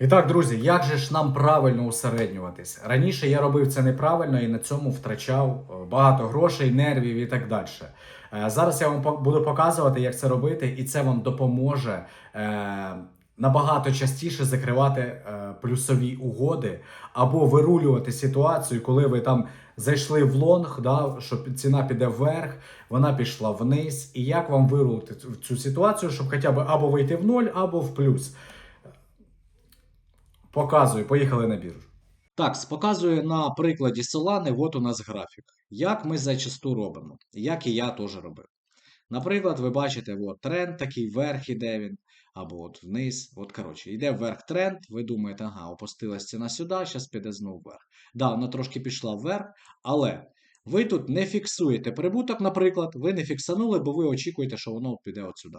І так, друзі, як же ж нам правильно усереднюватись? Раніше я робив це неправильно і на цьому втрачав е, багато грошей, нервів і так далі. Е, Зараз я вам буду показувати, як це робити, і це вам допоможе е, набагато частіше закривати плюсові угоди або вирулювати ситуацію, коли ви там зайшли в лонг, да, що ціна піде вверх, вона пішла вниз. І як вам вирулити цю ситуацію, щоб хоча б або вийти в ноль, або в плюс. Показую, поїхали на біржу. Так, показую на прикладі Solana, от у нас графік. Як ми зачасту робимо, як і я теж робив. Наприклад, ви бачите, от тренд такий, вверх іде він, або от вниз. От, коротше, йде вверх тренд, ви думаєте, ага, опустилась ціна сюди, зараз піде знову вверх. Да, вона трошки пішла вверх, але ви тут не фіксуєте прибуток, наприклад, ви не фіксанули, бо ви очікуєте, що воно піде от сюди.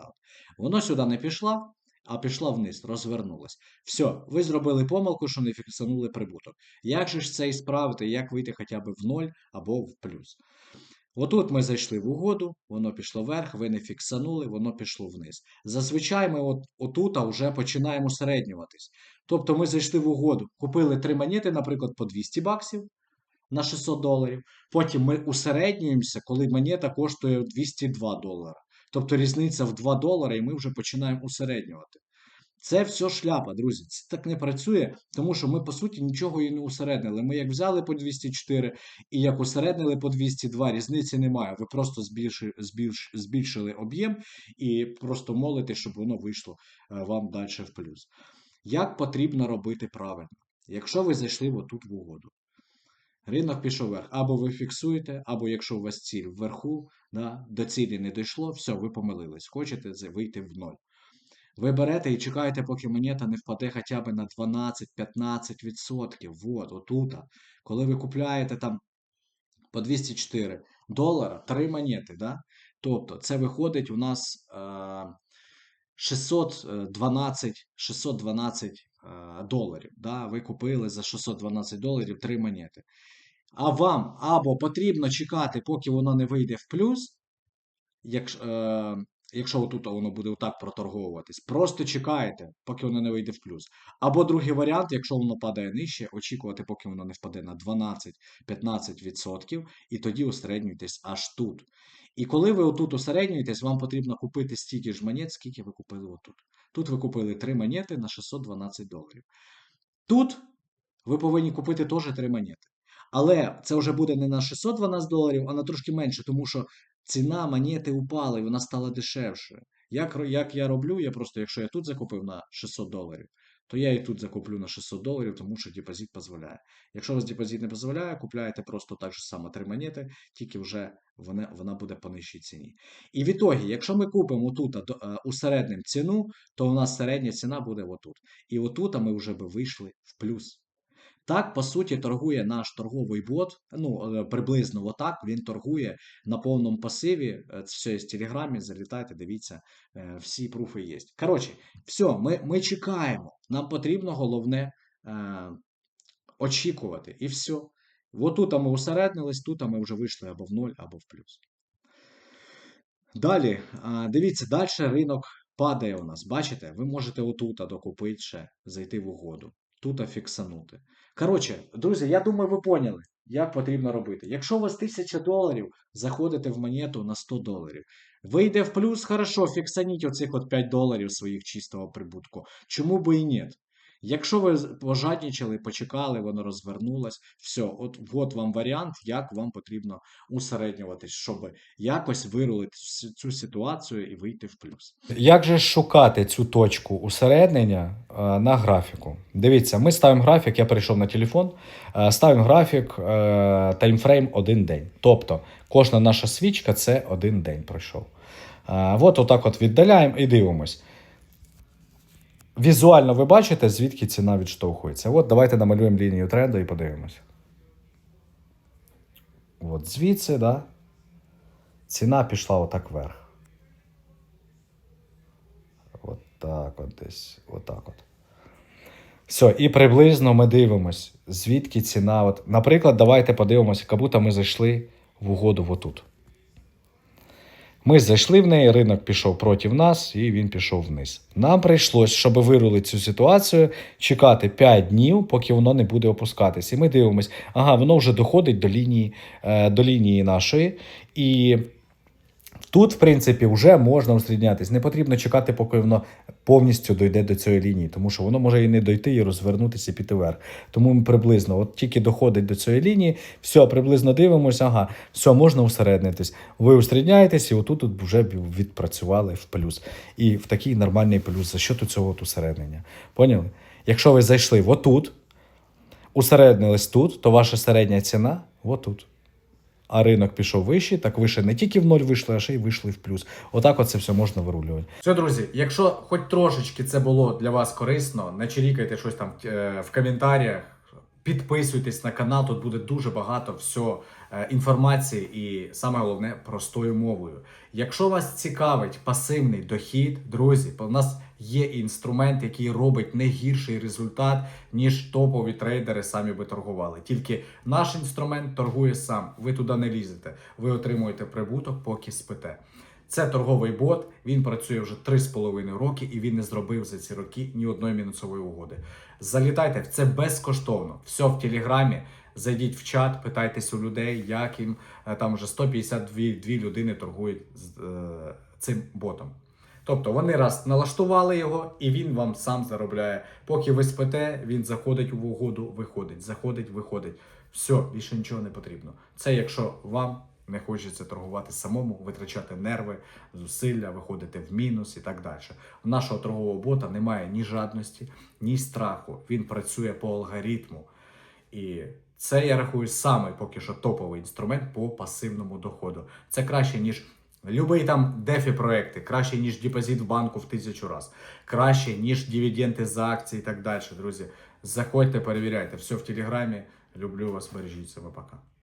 Воно сюди не пішла, а пішла вниз, розвернулась. Все, ви зробили помилку, що не фіксанули прибуток. Як же ж це і справити, як вийти хоча б в ноль або в плюс? Отут ми зайшли в угоду, воно пішло вверх, ви не фіксанули, воно пішло вниз. Зазвичай ми от, отут вже починаємо середнюватись. Тобто ми зайшли в угоду, купили три монети, наприклад, по 200 баксів на 600 доларів. Потім ми усереднюємося, коли монета коштує 202 долара. Тобто різниця в 2 долари, і ми вже починаємо усереднювати. Це все шляпа, друзі. Це так не працює, тому що ми, по суті, нічого і не усереднили. Ми як взяли по 204 і як усереднили по 202, різниці немає. Ви просто збільшили, збільш, збільшили об'єм і просто молите, щоб воно вийшло е, вам далі в плюс. Як потрібно робити правильно? Якщо ви зайшли отут в угоду, ринок пішов вверх, або ви фіксуєте, або якщо у вас ціль вверху, да, до цілі не дійшло, все, ви помилились. Хочете вийти в ноль. Ви берете і чекаєте, поки монета не впаде хоча б на 12-15%. Вот, отута. Коли ви купляєте там по 204 долара, три монети, да? тобто це виходить у нас е, 612, 612 е, доларів. Да? Ви купили за 612 доларів три монети. А вам або потрібно чекати, поки воно не вийде в плюс, якщо, е, якщо отут воно буде отак проторговуватись, просто чекаєте, поки воно не вийде в плюс. Або другий варіант, якщо воно падає нижче, очікувати, поки воно не впаде на 12-15%, і тоді усереднюйтесь аж тут. І коли ви отут усереднюєтесь, вам потрібно купити стільки ж монет, скільки ви купили отут. Тут ви купили 3 монети на 612 доларів. Тут ви повинні купити теж 3 монети. Але це вже буде не на 612 доларів, а на трошки менше, тому що ціна монети упала і вона стала дешевшою. Як, як я роблю, я просто, якщо я тут закупив на 600 доларів, то я і тут закуплю на 600 доларів, тому що депозит дозволяє. Якщо у вас депозит не дозволяє, купляєте просто так же само три монети, тільки вже вона, вона буде по нижчій ціні. І в ітогі, якщо ми купимо тут усередним ціну, то у нас середня ціна буде отут. І отут ми вже би вийшли в плюс. Так, по суті, торгує наш торговий бот. Ну, е, приблизно отак він торгує на повному пасиві. Е, все в Телеграмі. Залітайте, дивіться, е, всі пруфи є. Коротше, все, ми, ми чекаємо. Нам потрібно головне е, очікувати. І все. Отут ми усереднились, тут ми вже вийшли або в ноль, або в плюс. Далі, дивіться, далі ринок падає у нас. Бачите, ви можете отута докупити ще, зайти в угоду, тута фіксанути. Коротше, друзі, я думаю, ви поняли, як потрібно робити. Якщо у вас 1000 доларів, заходите в монету на 100 доларів. Вийде в плюс, хорошо, фіксаніть оцих от 5 доларів своїх чистого прибутку. Чому би і ні? Якщо ви пожаднічали, почекали, воно розвернулось, все, от, от вам варіант, як вам потрібно усереднюватись, щоб якось вирулити цю ситуацію і вийти в плюс. Як же шукати цю точку усереднення на графіку? Дивіться, ми ставимо графік, я перейшов на телефон, е, ставимо графік е, таймфрейм один день. Тобто кожна наша свічка це один день пройшов. Е, От отак от віддаляємо і дивимось. Візуально ви бачите, звідки ціна відштовхується. От давайте намалюємо лінію тренду і подивимося. От звідси, да, ціна пішла отак вверх. От так от десь. Отак от. Все, і приблизно ми дивимось, звідки ціна. От, наприклад, давайте подивимося, будто ми зайшли в угоду отут. Ми зайшли в неї, ринок пішов проти нас, і він пішов вниз. Нам прийшлось, щоб вирулити цю ситуацію, чекати 5 днів, поки воно не буде опускатись. І ми дивимося, ага, воно вже доходить до лінії, е, до лінії нашої. І тут, в принципі, вже можна усріднятись. Не потрібно чекати, поки воно повністю дойде до цієї лінії, тому що воно може і не дойти, і розвернутися піти вверх. Тому ми приблизно, от тільки доходить до цієї лінії, все, приблизно дивимося, ага, все, можна усереднитись. Ви усередняєтесь, і отут от вже відпрацювали в плюс. І в такий нормальний плюс за що тут цього от усереднення. Поняли? Якщо ви зайшли отут, усереднились тут, то ваша середня ціна отут. А ринок пішов вище, так вище не тільки в ноль вийшли, а ще й вийшли в плюс. Отак от це все можна вирулювати. Все, друзі, якщо хоч трошечки це було для вас корисно, не чирікайте щось там е, в коментарях. Підписуйтесь на канал, тут буде дуже багато всього е, інформації і саме головне простою мовою. Якщо вас цікавить пасивний дохід, друзі, у нас є інструмент, який робить не гірший результат, ніж топові трейдери самі би торгували. Тільки наш інструмент торгує сам. Ви туди не лізете. Ви отримуєте прибуток, поки спите. Це торговий бот. Він працює вже 3,5 роки і він не зробив за ці роки ні одної мінусової угоди. Залітайте, це безкоштовно. Все в телеграмі. Зайдіть в чат, питайтесь у людей, як їм Е, там вже 152 людини торгують з е, цим ботом. Тобто вони раз налаштували його, і він вам сам заробляє. Поки ви спите, він заходить в угоду, виходить, заходить, виходить. Все, більше нічого не потрібно. Це якщо вам не хочеться торгувати самому, витрачати нерви, зусилля, виходити в мінус і так далі. У нашого торгового бота немає ні жадності, ні страху. Він працює по алгоритму. І це я рахую саме поки що топовий інструмент по пасивному доходу. Це краще, ніж любий там дефі проекти, краще, ніж депозит в банку в тисячу раз, краще, ніж дивіденди за акції і так далі. Друзі, заходьте, перевіряйте. Все в телеграмі. Люблю вас, бережіть себе, пока.